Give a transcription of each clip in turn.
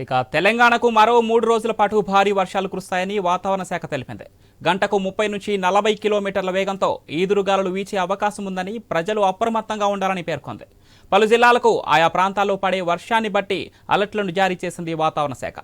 ఇక తెలంగాణకు మరో మూడు రోజుల పాటు భారీ వర్షాలు కురుస్తాయని వాతావరణ శాఖ తెలిపింది. గంటకు ముప్పై నుంచి నలభై కిలోమీటర్ల వేగంతో ఈదురుగాలులు వీచే అవకాశం ఉందని ప్రజలు అప్రమత్తంగా ఉండాలని పేర్కొంది. పలు జిల్లాలకు ఆయా ప్రాంతాల్లో పడే వర్షాన్ని బట్టి అలర్ట్లను జారీ చేసింది వాతావరణ శాఖ.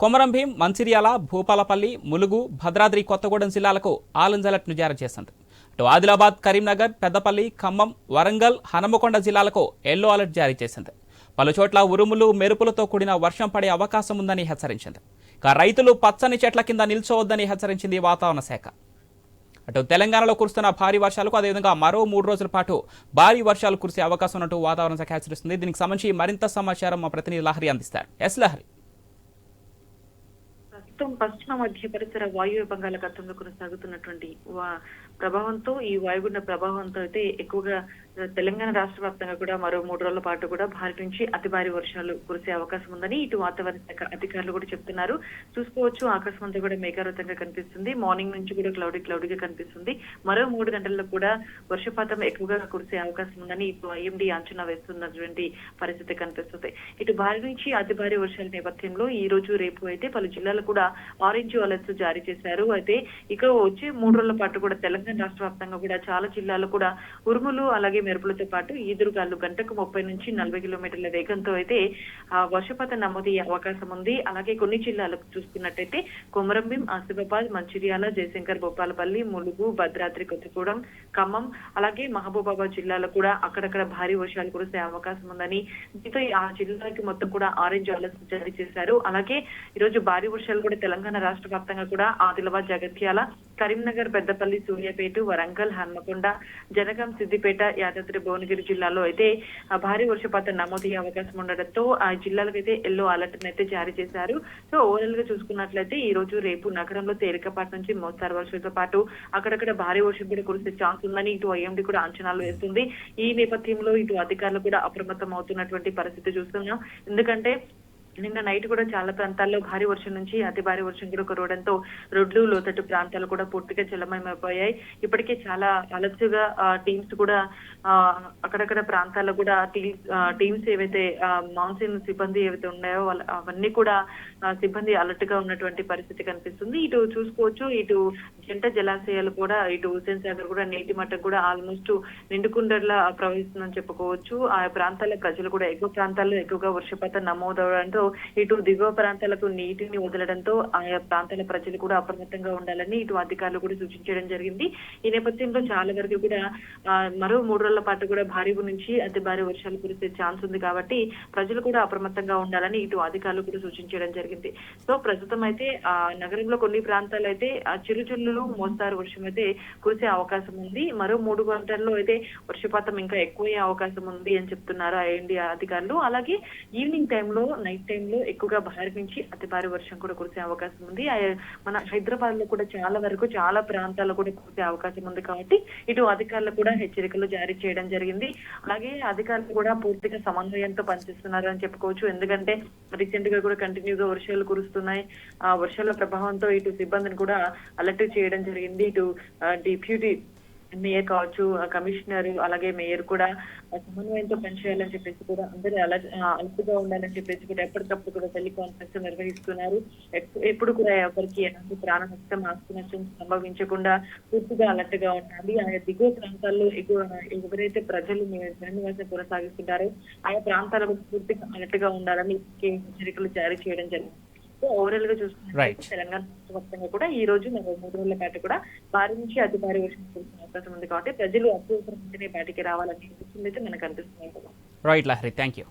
కొమరంభీం మంచిర్యాల భూపాలపల్లి ములుగు భద్రాద్రి కొత్తగూడెం జిల్లాలకు ఆరెంజ్ అలర్ట్ను జారీ చేసింది. అటు ఆదిలాబాద్ కరీంనగర్ పెద్దపల్లి ఖమ్మం వరంగల్ హనుమకొండ జిల్లాలకు ఎల్లో అలర్ట్ జారీ చేసింది. పలు చోట్ల ఉరుములు మెరుపులతో కూడిన వర్షం పడే అవకాశం ఉందని హెచ్చరించింది. ఇక రైతులు పచ్చని చెట్ల కింద నిల్చోవద్దని హెచ్చరించింది వాతావరణ శాఖ. అటు తెలంగాణలో కురుస్తున్న భారీ వర్షాలకు అదేవిధంగా మరో మూడు రోజుల పాటు భారీ వర్షాలు కురిసే అవకాశం ఉన్నట్టు వాతావరణ శాఖ హెచ్చరిస్తుంది. దీనికి సంబంధించి మరింత సమాచారం మా ప్రతినిధి లహరి అందిస్తారు. ఎస్ లహరి. ప్రస్తుతం పశ్చిమ మధ్య పరిసర వాయువ్య బంగాళాఖాతంలో కొనసాగుతున్నటువంటి వా- ప్రభావంతో ఈ వాయుగుండ ప్రభావంతో అయితే ఎక్కువగా తెలంగాణ రాష్ట్ర వ్యాప్తంగా కూడా మరో మూడు రోజుల పాటు కూడా భారీ నుంచి అతి భారీ వర్షాలు కురిసే అవకాశం ఉందని ఇటు వాతావరణ శాఖ అధికారులు కూడా చెప్తున్నారు. చూసుకోవచ్చు ఆకాశం అంతా కూడా మేఘావృతంగా కనిపిస్తుంది. మార్నింగ్ నుంచి కూడా క్లౌడీ క్లౌడీగా కనిపిస్తుంది. మరో మూడు గంటల్లో కూడా వర్షపాతం ఎక్కువగా కురిసే అవకాశం ఉందని ఇప్పుడు ఐఎండీ అంచనా వేస్తున్నటువంటి పరిస్థితి కనిపిస్తుంది. ఇటు భారీ నుంచి అతి భారీ వర్షాల నేపథ్యంలో ఈ రోజు రేపు అయితే పలు జిల్లాలు కూడా ఆరెంజ్ అలర్ట్స్ జారీ చేశారు. అయితే ఇక వచ్చే మూడు రోజుల పాటు కూడా తెలంగాణ రాష్ట్ర వ్యాప్తంగా కూడా చాలా జిల్లాలు కూడా ఉరుములు అలాగే మెరుపులతో పాటు ఈదురుగాలు గంటకు ముప్పై నుంచి నలభై కిలోమీటర్ల వేగంతో అయితే ఆ వర్షపాతం నమోదయ్యే అవకాశం ఉంది. అలాగే కొన్ని జిల్లాలకు చూసుకున్నట్టయితే కొమరంభీం ఆసిఫాబాద్ మంచిర్యాల జయశంకర్ భోపాలపల్లి ములుగు భద్రాద్రి కొత్తగూడెం ఖమ్మం అలాగే మహబూబాబాద్ జిల్లాలో కూడా అక్కడక్కడ భారీ వర్షాలు కురిసే అవకాశం ఉందని దీంతో ఆ జిల్లాకి మొత్తం కూడా ఆరెంజ్ అలర్ట్స్ జారీ చేశారు. అలాగే ఈ రోజు భారీ వర్షాలు కూడా తెలంగాణ రాష్ట్ర వ్యాప్తంగా కూడా ఆదిలాబాద్ జగత్యాల కరీంనగర్ పెద్దపల్లి సూర్యాపేట వరంగల్ హన్మకొండ జనగాం సిద్దిపేట యాదాద్రి భువనగిరి జిల్లాలో అయితే భారీ వర్షపాతం నమోదయ్యే అవకాశం ఉండడంతో ఆ జిల్లాలకు అయితే ఎల్లో అలర్ట్ అయితే జారీ చేశారు. సో ఓవరాల్గా చూసుకున్నట్లయితే ఈ రోజు రేపు నగరంలో తేలికపాటి నుంచి మోస్తారు వర్షంతో పాటు అక్కడక్కడ భారీ వర్షం కూడా కురిసే ఛాన్స్ ఉందని ఇటు ఐఎండి కూడా అంచనాలు వేస్తుంది. ఈ నేపథ్యంలో ఇటు అధికారులు కూడా అప్రమత్తం అవుతున్నటువంటి పరిస్థితి చూస్తున్నాం. ఎందుకంటే నిన్న నైట్ కూడా చాలా ప్రాంతాల్లో భారీ వర్షం నుంచి అతి భారీ వర్షం కూడా కురవడంతో రోడ్లు లోతట్టు ప్రాంతాలు కూడా పూర్తిగా జలమయమైపోయాయి ఇప్పటికే చాలా అలర్ట్గా టీమ్స్ కూడా ఆ, అక్కడక్కడ ప్రాంతాల్లో కూడా టీమ్స్ ఏవైతే మాన్సూన్ సిబ్బంది ఏవైతే ఉన్నాయో వాళ్ళ అవన్నీ కూడా సిబ్బంది అలర్ట్గా ఉన్నటువంటి పరిస్థితి కనిపిస్తుంది. ఇటు చూసుకోవచ్చు ఇటు జంట జలాశయాలు కూడా ఇటు హుసేన్ సాగర్ కూడా నీటి మట్టం కూడా ఆల్మోస్ట్ నిండుకుండర్లా ప్రవహిస్తుందని చెప్పుకోవచ్చు. ఆ ప్రాంతాల ప్రజలు కూడా ఎక్కువ ప్రాంతాల్లో ఎక్కువగా వర్షపాతం నమోదవడంతో ఇటు దిగువ ప్రాంతాలకు నీటిని వదలడంతో ఆయా ప్రాంతాల ప్రజలు కూడా అప్రమత్తంగా ఉండాలని ఇటు అధికారులు కూడా సూచించడం జరిగింది. ఈ నేపథ్యంలో చాలా వరకు కూడా మరో మూడు రోజుల పాటు కూడా భారీ నుంచి అతి భారీ వర్షాలు కురిసే ఛాన్స్ ఉంది కాబట్టి ప్రజలు కూడా అప్రమత్తంగా ఉండాలని ఇటు అధికారులు కూడా సూచించడం జరిగింది. సో ప్రస్తుతం అయితే ఆ నగరంలో కొన్ని ప్రాంతాలు అయితే ఆ చిరుజల్లులు మోస్తారు వర్షం అయితే కురిసే అవకాశం ఉంది. మరో మూడు గంటల్లో అయితే వర్షపాతం ఇంకా ఎక్కువయ్యే అవకాశం ఉంది అని చెప్తున్నారు ఐఎండి అధికారులు. అలాగే ఈవినింగ్ టైంలో నైట్ టైంలో ఎక్కువగా భారీ నుంచి అతి భారీ వర్షం కూడా కురిసే అవకాశం ఉంది. మన హైదరాబాద్లో కూడా చాలా వరకు చాలా ప్రాంతాల్లో కూడా కురిసే అవకాశం ఉంది కాబట్టి ఇటు అధికారులు కూడా హెచ్చరికలు జారీ చేయడం జరిగింది. అలాగే అధికారులు కూడా పూర్తిగా సమన్వయంతో పనిచేస్తున్నారు అని చెప్పుకోవచ్చు. ఎందుకంటే రీసెంట్గా కూడా కంటిన్యూగా వర్షాలు కురుస్తున్నాయి. ఆ వర్షాల ప్రభావంతో ఇటు సిబ్బందిని కూడా అలర్ట్ చేయడం జరిగింది. ఇటు డిప్యూటీ మేయర్ కావచ్చు ఆ కమిషనర్ అలాగే మేయర్ కూడా సమన్వయంతో పనిచేయాలని చెప్పేసి కూడా అందరూ అలా అలర్ట్గా ఉండాలని చెప్పేసి కూడా ఎప్పటికప్పుడు కూడా టెలికాన్ఫరెన్స్ నిర్వహిస్తున్నారు. ఎప్పుడు కూడా ఎవరికి ఎలాంటి ప్రాణ నష్టం ఆస్తి నష్టం సంభవించకుండా పూర్తిగా అలర్ట్గా ఉండాలి. ఆయా దిగువ ప్రాంతాల్లో ఎగువ ఎవరైతే ప్రజలు నివాసం కొనసాగిస్తుంటారో ఆయా ప్రాంతాలకు పూర్తిగా అలర్ట్గా ఉండాలని హెచ్చరికలు జారీ చేయడం జరిగింది. ఓవరాల్గా చూసుకుంటే. తెలంగాణ వ్యాప్తంగా కూడా ఈ రోజు మూడు రోజుల పాటు కూడా భారీ నుంచి అతి భారీ వర్షం కురిసే అవకాశం ఉంది కాబట్టి ప్రజలు అత్యవసరం బయటికి రావాలని అయితే మనకు అనిపిస్తున్నాయి రైట్ లహరి థ్యాంక్ యూ